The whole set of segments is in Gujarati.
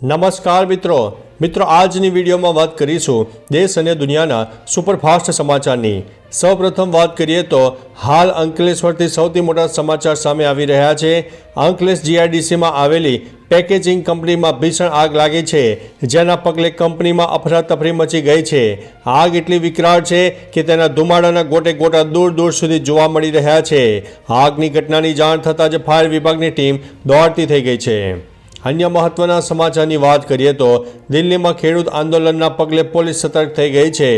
નમસ્કાર મિત્રો. મિત્રો, આજની વિડીયોમાં વાત કરીશું દેશ અને દુનિયાના સુપરફાસ્ટ સમાચારની. સૌપ્રથમ વાત કરીએ તો હાલ અંકલેશ્વરથી સૌથી મોટા સમાચાર સામે આવી રહ્યા છે. અંકલેશ જીઆઈડીસીમાં આવેલી પેકેજિંગ કંપનીમાં ભીષણ આગ લાગી છે, જેના પગલે કંપનીમાં અફરાતફરી મચી ગઈ છે. આગ એટલી વિકરાળ છે કે તેના ધુમાડાના ગોટે ગોટા દૂર દૂર સુધી જોવા મળી રહ્યા છે. આગની ઘટનાની જાણ થતાં જ ફાયર વિભાગની ટીમ દોડતી થઈ ગઈ છે. અન્ય મહત્વના સમાચારની વાત કરીએ તો દિલ્હીમાં ખેડૂત આંદોલનના પગલે પોલીસ સતર્ક થઈ ગઈ છે.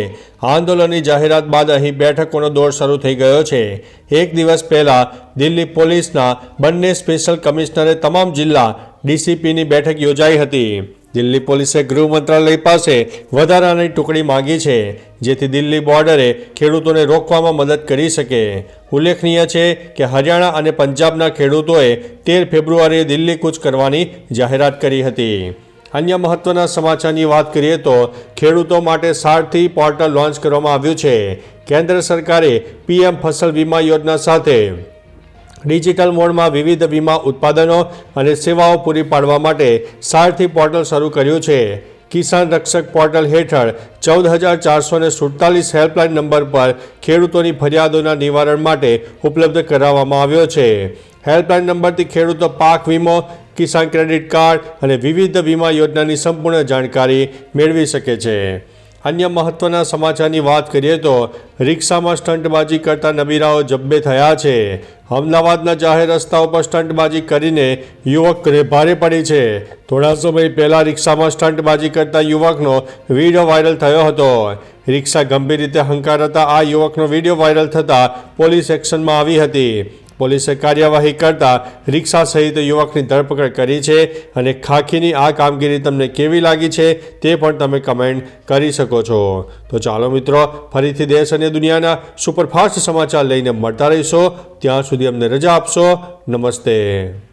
આંદોલનની જાહેરાત બાદ અહીં બેઠકોનો દોર શરૂ થઈ ગયો છે. એક દિવસ પહેલા દિલ્હી પોલીસના બંને સ્પેશિયલ કમિશનરે તમામ જિલ્લા ડીસીપીની બેઠક યોજાઈ હતી. દિલ્હી પોલીસે ગૃહ મંત્રાલય પાસે વધારાની ટુકડી માંગી છે, જેથી દિલ્હી બોર્ડરે ખેડૂતોને રોકવામાં મદદ કરી શકે. ઉલ્લેખનીય છે કે હરિયાણા અને પંજાબના ખેડૂતોએ તેર ફેબ્રુઆરીએ દિલ્હી કૂચ કરવાની જાહેરાત કરી હતી. અન્ય મહત્વના સમાચારની વાત કરીએ તો, ખેડૂતો માટે સારથી પોર્ટલ લોન્ચ કરવામાં આવ્યું છે. કેન્દ્ર સરકારે પીએમ ફસલ વીમા યોજના સાથે ડિજિટલ મોડમાં વિવિધ વીમા ઉત્પાદનો અને સેવાઓ પૂરી પાડવા માટે સારથી પોર્ટલ શરૂ કર્યું છે. કિસાન રક્ષક પોર્ટલ હેઠળ ચૌદ હજાર ચારસો ને સુડતાલીસ હેલ્પલાઇન નંબર પર ખેડૂતોની ફરિયાદોના નિવારણ માટે ઉપલબ્ધ કરાવવામાં આવ્યો છે. હેલ્પલાઇન નંબરથી ખેડૂતો પાક વીમો, કિસાન ક્રેડિટ કાર્ડ અને વિવિધ વીમા યોજનાની સંપૂર્ણ જાણકારી મેળવી શકે છે. અન્ય મહત્વના સમાચારની વાત કરીએ તો રિક્ષામાં સ્ટંટબાજી કરતા નબીરાઓ જબ્બે થયા છે. અમદાવાદના જાહેર રસ્તાઓ પર સ્ટંટબાજી કરીને યુવક ભારે પડી છે. થોડા સમય પહેલા રિક્ષામાં સ્ટંટબાજી કરતા યુવકનો વીડિયો વાયરલ થયો હતો. રિક્ષા ગંભીર રીતે હંકારતા આ યુવકનો વીડિયો વાયરલ થતાં પોલીસ એક્શનમાં આવી હતી. પોલીસે કાર્યવાહી કરતા રિક્ષા સહિત યુવકની ધરપકડ કરી છે અને ખાખીની આ કામગીરી તમને કેવી લાગી છે તે પણ તમે કમેન્ટ કરી શકો છો. તો ચાલો મિત્રો, ફરીથી દેશ અને દુનિયાના સુપરફાસ્ટ સમાચાર લઈને મળતા રહીશો. ત્યાં સુધી અમને રજા આપશો. નમસ્તે.